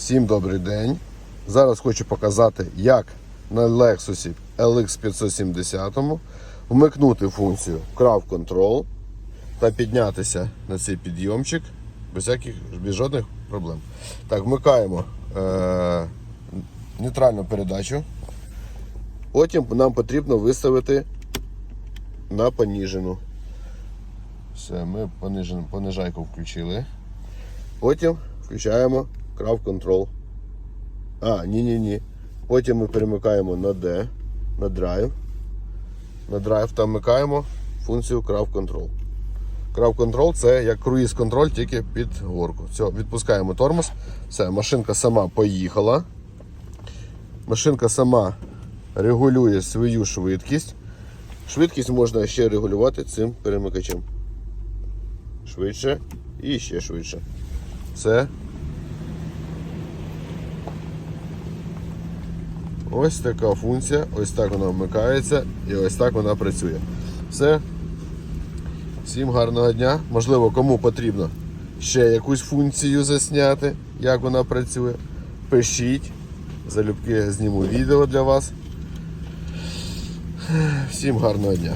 Всім добрий день. Зараз хочу показати, як на Lexus LX 570 вмикнути функцію Crowd Control та піднятися на цей підйомчик без всяких без жодних проблем. Так, вмикаємо е- нейтральну передачу. Потім нам потрібно виставити на поніжену. Все, ми понижайку включили. Потім включаємо Crowd Control. А, ні-ні-ні. Потім ми перемикаємо на D, на Drive. На Drive та вмикаємо функцію Crowd Control. Crowd Control це як круїз контроль, тільки під горку. Все, відпускаємо тормоз. Все, машинка сама поїхала. Машинка сама регулює свою швидкість. Швидкість можна ще регулювати цим перемикачем. Швидше і ще швидше. Все. Ось така функція, ось так вона вмикається і ось так вона працює. Все. Всім гарного дня. Можливо, кому потрібно ще якусь функцію засняти, як вона працює. Пишіть. Залюбки зніму відео для вас. Всім гарного дня.